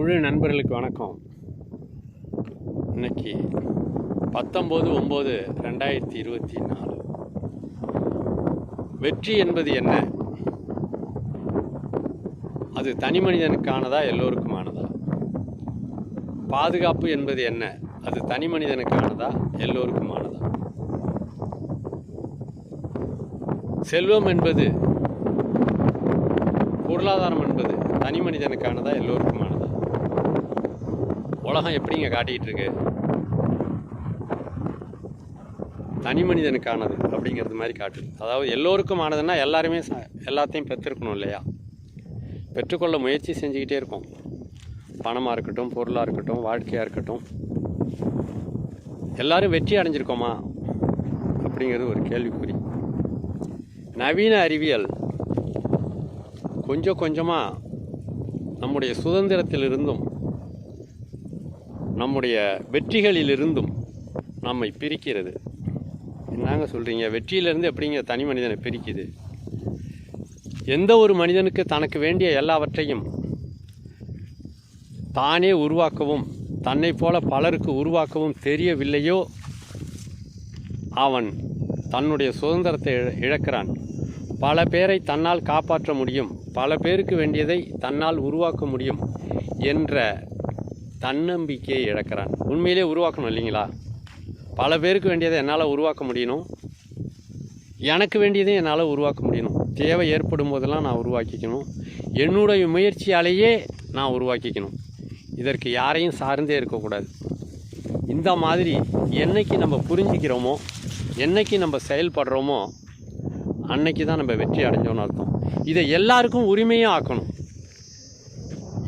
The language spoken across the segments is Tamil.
குழு நண்பர்களுக்கு வணக்கம். இன்னைக்கு பத்தொம்போது ஒம்பது ரெண்டாயிரத்தி இருபத்தி நாலு. வெற்றி என்பது என்ன? அது தனி மனிதனுக்கானதா எல்லோருக்குமானதா? பாதுகாப்பு என்பது என்ன? அது தனி மனிதனுக்கானதா எல்லோருக்குமானதா? செல்வம் என்பது பொருளாதாரம் என்பது தனி மனிதனுக்கானதா எல்லோருக்குமானதா? உலகம் எப்படிங்க காட்டிகிட்டு இருக்கு தனி மனிதனுக்கானது அப்படிங்கிறது மாதிரி காட்டுது. அதாவது எல்லோருக்கும் ஆனதுன்னா எல்லாருமே ச- எல்லாத்தையும் பெற்றிருக்கணும் இல்லையா? பெற்றுக்கொள்ள முயற்சி செஞ்சுக்கிட்டே இருக்கோம். பணமாக இருக்கட்டும் பொருளாக இருக்கட்டும் வாழ்க்கையாக இருக்கட்டும். எல்லாரும் வெற்றி அடைஞ்சிருக்கோமா? அப்படிங்கிறது ஒரு கேள்விக்குறி. நவீன அறிவியல் கொஞ்சம் கொஞ்சமாக நம்முடைய சுதந்திரத்திலிருந்தும் நம்முடைய வெற்றிகளிலிருந்தும் நம்மை பிரிக்கிறது. என்னங்க சொல்கிறீங்க வெற்றியிலிருந்து எப்படிங்க தனி மனிதனை பிரிக்குது? எந்த ஒரு மனிதனுக்கு தனக்கு வேண்டிய எல்லாவற்றையும் தானே உருவாக்கவும் தன்னை போல பலருக்கு உருவாக்கவும் தெரியவில்லையோ? அவன் தன்னுடைய சுதந்திரத்தை இழ- இழக்கிறான். பல பேரை தன்னால் காப்பாற்ற முடியும். பல பேருக்கு வேண்டியதை தன்னால் உருவாக்க முடியும் என்ற தன்னம்பிக்கையை இழக்கிறான். உண்மையிலே உருவாக்கணும் இல்லைங்களா? பல பேருக்கு வேண்டியதை என்னால் உருவாக்க முடியணும். எனக்கு வேண்டியதை என்னால் உருவாக்க முடியணும். தேவை ஏற்படும் போதெல்லாம் நான் உருவாக்கிக்கணும். என்னுடைய முயற்சியாலேயே நான் உருவாக்கிக்கணும். இதற்கு யாரையும் சார்ந்தே இருக்கக்கூடாது. இந்த மாதிரி என்னைக்கு நம்ம புரிஞ்சுக்கிறோமோ என்னைக்கு நம்ம செயல்படுறோமோ அன்னைக்கு தான் நம்ம வெற்றி அடைஞ்சோன்னு அர்த்தம். இதை எல்லாருக்கும் உரிமையும் ஆக்கணும்.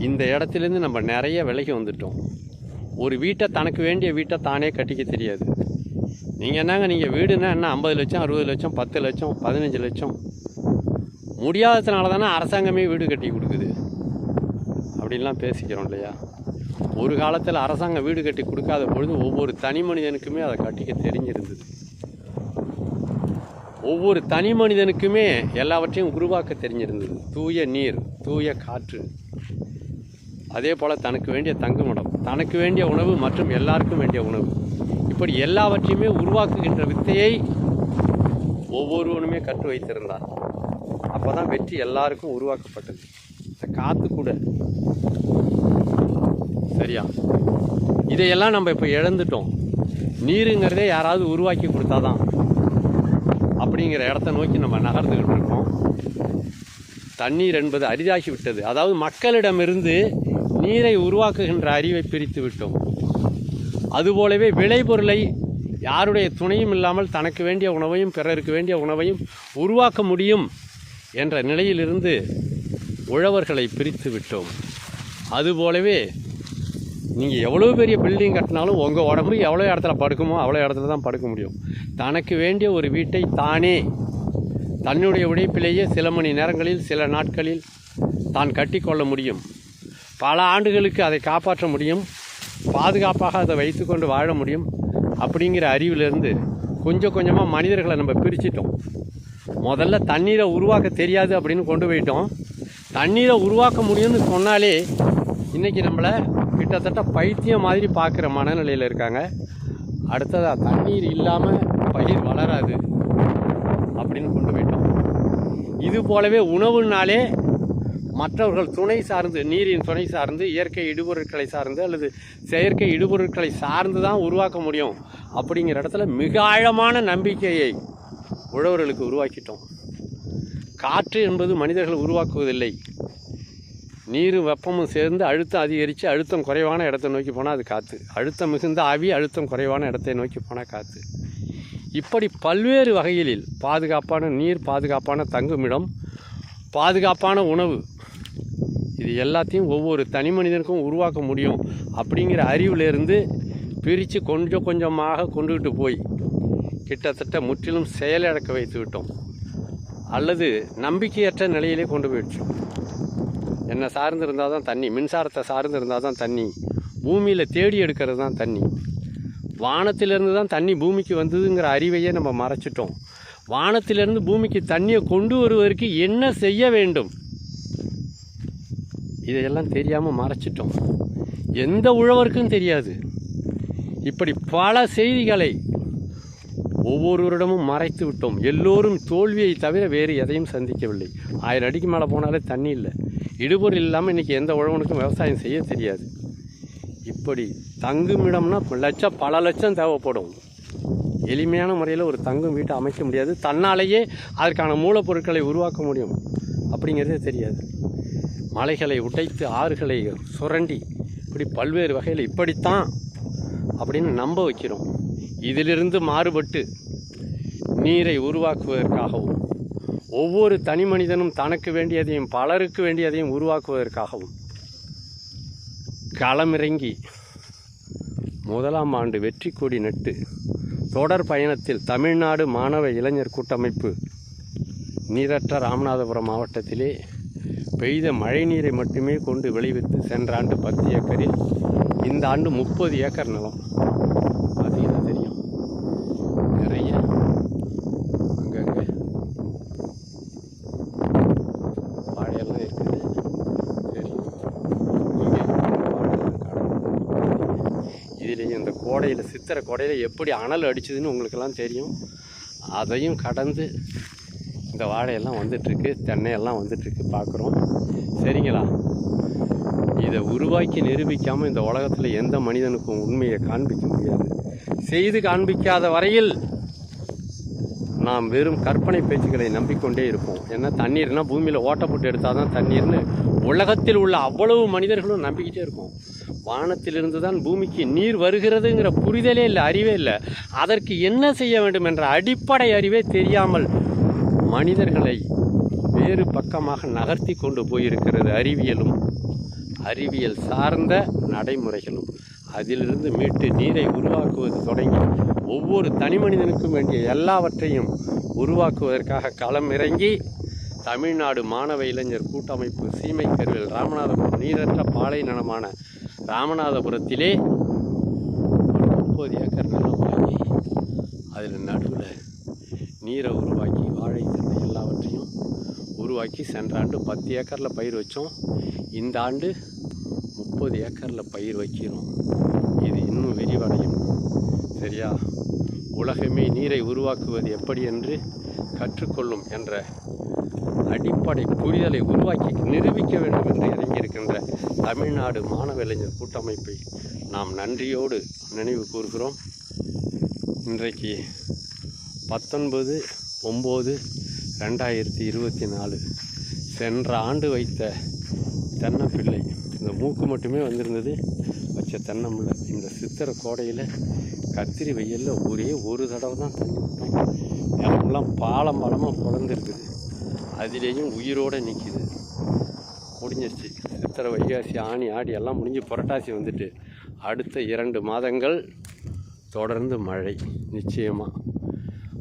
இந்த இடத்துலேருந்து நம்ம நிறைய விலைக்கு வந்துட்டோம். ஒரு வீட்டை தனக்கு வேண்டிய வீட்டை தானே கட்டிக்க தெரியாது. நீங்கள் என்னங்க நீங்கள் வீடுன்னா என்ன ஐம்பது லட்சம் அறுபது லட்சம் பத்து லட்சம் பதினஞ்சு லட்சம்? முடியாததுனால தானே அரசாங்கமே வீடு கட்டி கொடுக்குது. அப்படின்லாம் பேசிக்கிறோம் இல்லையா? ஒரு காலத்தில் அரசாங்கம் வீடு கட்டி கொடுக்காத பொழுது ஒவ்வொரு தனி மனிதனுக்குமே அதை கட்டிக்க தெரிஞ்சிருந்தது. ஒவ்வொரு தனி மனிதனுக்குமே எல்லாவற்றையும் உருவாக்க தெரிஞ்சிருந்தது. தூய நீர் தூய காற்று. அதே போல் தனக்கு வேண்டிய தங்குமிடம் தனக்கு வேண்டிய உணவு மற்றும் எல்லாருக்கும் வேண்டிய உணவு. இப்படி எல்லாவற்றையுமே உருவாக்குகின்ற வித்தையை ஒவ்வொருவனுமே கற்று வைத்திருந்தார். அப்போ தான் வெற்றி எல்லாருக்கும் உருவாக்கப்பட்டது. இந்த காற்று கூட. சரியா? இதையெல்லாம் நம்ம இப்போ இழந்துட்டோம். நீருங்கிறதே யாராவது உருவாக்கி கொடுத்தாதான் அப்படிங்கிற இடத்த நோக்கி நம்ம நகர்ந்துக்கிட்டு இருக்கோம். தண்ணீர் என்பது அரிதாகி விட்டது அதாவது மக்களிடமிருந்து நீரை உருவாக்குகின்ற அறிவை பிரித்து விட்டோம். அதுபோலவே விளைபொருளை யாருடைய துணையும் இல்லாமல் தனக்கு வேண்டிய உணவையும் பிறருக்கு வேண்டிய உணவையும் உருவாக்க முடியும் என்ற நிலையிலிருந்து உழவர்களை பிரித்து விட்டோம். அதுபோலவே நீங்கள் எவ்வளோ பெரிய பில்டிங் கட்டினாலும் உங்கள் உடம்பு எவ்வளோ இடத்துல படுக்குமோ அவ்வளோ இடத்துல தான் படுக்க முடியும். தனக்கு வேண்டிய ஒரு வீட்டை தானே தன்னுடைய உழைப்பிலேயே சில மணி நேரங்களில் சில நாட்களில் தான் கட்டிக்கொள்ள முடியும். பல ஆண்டுகளுக்கு அதை காப்பாற்ற முடியும். பாதுகாப்பாக அதை வைத்துக்கொண்டு வாழ முடியும். அப்படிங்கிற அறிவிலிருந்து கொஞ்சம் கொஞ்சமாக மனிதர்களை நம்ம பிரிச்சிட்டோம். முதல்ல தண்ணீரை உருவாக்க தெரியாது அப்படின்னு கொண்டு போயிட்டோம். தண்ணீரை உருவாக்க முடியும்னு சொன்னாலே இன்றைக்கி நம்மளை கிட்டத்தட்ட பைத்தியம் மாதிரி பார்க்குற மனநிலையில் இருக்காங்க. அடுத்ததாக தண்ணீர் இல்லாமல் பயிர் வளராது அப்படின்னு கொண்டு போயிட்டோம். இது போலவே உணவுனாலே மற்றவர்கள் துணை சார்ந்து நீரின் துணை சார்ந்து இயற்கை இடுபொருட்களை சார்ந்து அல்லது செயற்கை இடுபொருட்களை சார்ந்து தான் உருவாக்க முடியும் அப்படிங்கிற இடத்துல மிக ஆழமான நம்பிக்கையை உழவர்களுக்கு உருவாக்கிட்டோம். காற்று என்பது மனிதர்கள் உருவாக்குவதில்லை. நீரும் வெப்பமும் சேர்ந்து அழுத்தம் அதிகரித்து அழுத்தம் குறைவான இடத்தை நோக்கி போனால் அது காற்று அழுத்தம் மிகுந்த ஆவி அழுத்தம் குறைவான இடத்தை நோக்கி போனால் காற்று இப்படி பல்வேறு வகைகளில் பாதுகாப்பான நீர் பாதுகாப்பான தங்குமிடம் பாதுகாப்பான உணவு இது எல்லாத்தையும் ஒவ்வொரு தனி மனிதனுக்கும் உருவாக்க முடியும் அப்படிங்கிற அறிவிலிருந்து பிரித்து கொஞ்சம் கொஞ்சமாக கொண்டுகிட்டு போய் கிட்டத்தட்ட முற்றிலும் செயலிழக்க வைத்து விட்டோம். அல்லது நம்பிக்கையற்ற நிலையிலே கொண்டு போயிடுச்சோம் என்னை சார்ந்து இருந்தால் தான் தண்ணி மின்சாரத்தை சார்ந்து இருந்தால் தான் தண்ணி பூமியில் தேடி எடுக்கிறது தான் தண்ணி. வானத்திலிருந்து தான் தண்ணி பூமிக்கு வந்ததுங்கிற அறிவையே நம்ம மறைச்சிட்டோம். வானத்திலிருந்து பூமிக்கு தண்ணியை கொண்டு வருவதற்கு என்ன செய்ய வேண்டும்? இதையெல்லாம் தெரியாமல் மறைச்சிட்டோம். எந்த உழவருக்கும் தெரியாது. இப்படி பல செய்திகளை ஒவ்வொருவரிடமும் மறைத்து விட்டோம். எல்லோரும் தோல்வியை தவிர வேறு எதையும் சந்திக்கவில்லை. ஆயிரம் அடிக்கு மேலே போனாலே தண்ணி இல்லை. இடுபொருள் இல்லாமல் இன்றைக்கி எந்த உழவனுக்கும் விவசாயம் செய்ய தெரியாது. இப்படி தங்கும் இடம்னா லட்சம் பல லட்சம் தேவைப்படும். எளிமையான முறையில் ஒரு தங்கும் வீட்டை அமைக்க முடியாது. தன்னாலேயே அதற்கான மூலப்பொருட்களை உருவாக்க முடியும். அப்படிங்கிறதே தெரியாது. மலைகளை உடைத்து ஆறுகளை சுரண்டி இப்படி பல்வேறு வகையில் இப்படித்தான் அப்படின்னு நம்ப வைக்கிறோம். இதிலிருந்து மாறுபட்டு நீரை உருவாக்குவதற்காகவும் ஒவ்வொரு தனி மனிதனும் தனக்கு வேண்டியதையும் பலருக்கு வேண்டியதையும் உருவாக்குவதற்காகவும் களமிறங்கி முதலாம் ஆண்டு வெற்றி கொடி நட்டு தொடர் பயணத்தில் தமிழ்நாடு மாணவ இளைஞர் கூட்டமைப்பு நீரற்ற ராமநாதபுரம் மாவட்டத்திலே பெய்த மழை நீரை மட்டுமே கொண்டு விளைவித்து சென்ற ஆண்டு பத்து ஏக்கரில் இந்த ஆண்டு முப்பது ஏக்கர் நிலம். பார்த்தீங்கன்னா தெரியும்? நிறைய அங்கங்கே வாழையெல்லாம் இருக்குது. சரி இதுலேயும் இந்த கோடையில் சித்திரை கோடையில் எப்படி அனல் அடிச்சதுன்னு உங்களுக்கெல்லாம் தெரியும். அதையும் கடந்து இந்த வாழையெல்லாம் வந்துட்டுருக்கு தென்னையெல்லாம் வந்துட்டுருக்கு பார்க்குறோம் சரிங்களா? இதை உருவாக்கி நிரூபிக்காமல் இந்த உலகத்தில் எந்த மனிதனுக்கும் உண்மையை காண்பிக்க முடியாது. செய்து காண்பிக்காத வரையில் நாம் வெறும் கற்பனை பேச்சுக்களை நம்பிக்கொண்டே இருப்போம். ஏன்னா தண்ணீர்னால் பூமியில் ஓட்ட போட்டு எடுத்தால் தான் தண்ணீர்னு உலகத்தில் உள்ள அவ்வளவு மனிதர்களும் நம்பிக்கிட்டே இருக்கும் வானத்திலிருந்து தான் பூமிக்கு நீர் வருகிறதுங்கிற புரிதலே இல்லை அறிவே இல்லை. அதற்கு என்ன செய்ய வேண்டும் என்ற அடிப்படை அறிவே தெரியாமல் மனிதர்களை வேறு பக்கமாக நகர்த்தி கொண்டு போயிருக்கிறது அறிவியலும் அறிவியல் சார்ந்த நடைமுறைகளும். அதிலிருந்து மீட்டு நீரை உருவாக்குவது தொடங்கி ஒவ்வொரு தனி மனிதனுக்கும் வேண்டிய எல்லாவற்றையும் உருவாக்குவதற்காக களம் இறங்கி தமிழ்நாடு மாணவ இளைஞர் கூட்டமைப்பு சீமை கருவில் ராமநாதபுரம் நீரற்ற பாலை நலமான ராமநாதபுரத்திலே ஒரு முப்பது ஏக்கர் நிலம் வாங்கி அதில் நடுவில் நீரை உருவாக்கி எல்லாவற்றையும் உருவாக்கி சென்ற ஆண்டு பத்து ஏக்கரில் பயிர் வச்சோம். இந்த ஆண்டு முப்பது ஏக்கரில் பயிர் வைக்கிறோம். இது இன்னும் விரிவடையும். சரியா? உலகமே நீரை உருவாக்குவது எப்படி என்று கற்றுக்கொள்ளும் என்ற அடிப்படை புரிதலை உருவாக்கி நிரூபிக்க வேண்டும் என்று இறங்கியிருக்கின்ற தமிழ்நாடு மாணவ இளைஞர் கூட்டமைப்பை நாம் நன்றியோடு நினைவு கூறுகிறோம் இன்றைக்கு பத்தொன்பது ஒம்பது ரெண்டாயிரத்தி இருபத்தி நாலு சென்ற ஆண்டு வைத்த தென்னம்பிள்ளை. இந்த மூக்கு மட்டுமே வந்திருந்தது வச்ச தென்னம்பிள்ளை. இந்த சித்திரை கோடையில் கத்திரி வெயிலில் ஒரே ஒரு தடவை தான் தண்ணி விட்டோம் நிலமெல்லாம் பாலம் பாலமாக குழந்திருக்குது அதிலேயும் உயிரோடு நிற்கிது முடிஞ்சிருச்சு. சித்திரை வைகாசி ஆணி ஆடி எல்லாம் முடிஞ்சு புரட்டாசி வந்துட்டு அடுத்த இரண்டு மாதங்கள் தொடர்ந்து மழை. நிச்சயமாக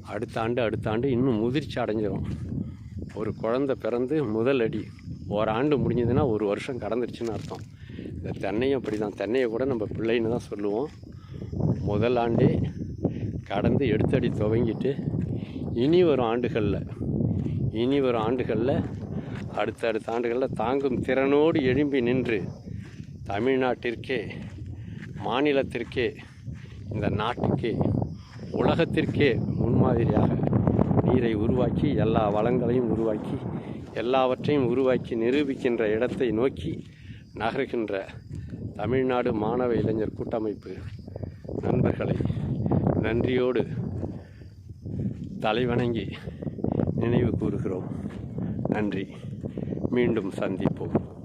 அடுத்த ஆண்டு அடுத்த ஆண்டு இன்னும் முதிர்ச்சி அடைஞ்சிரும் ஒரு குழந்தை பிறந்து முதல் அடி ஒரு ஆண்டு முடிஞ்சதுன்னா ஒரு வருஷம் கடந்துருச்சுன்னு அர்த்தம். இந்த தென்னையும் அப்படி தான் தென்னையை கூட நம்ம பிள்ளைன்னு தான் சொல்லுவோம். முதல் ஆண்டே கடந்து எடுத்தடி துவங்கிட்டு இனி வரும் ஆண்டுகளில் இனி வரும் ஆண்டுகளில் அடுத்த அடுத்த ஆண்டுகளில் தாங்கும் திறனோடு எழும்பி நின்று தமிழ்நாட்டிற்கே மாநிலத்திற்கே இந்த நாட்டுக்கே உலகத்திற்கே முன்மாதிரியாக நீரை உருவாக்கி எல்லா வளங்களையும் உருவாக்கி எல்லாவற்றையும் உருவாக்கி நிரூபிக்கின்ற இடத்தை நோக்கி நகர்கின்ற தமிழ்நாடு மாணவ இளைஞர் கூட்டமைப்பு நண்பர்களை நன்றியோடு தலைவணங்கி நினைவு கூறுகிறோம். நன்றி. மீண்டும் சந்திப்போம்.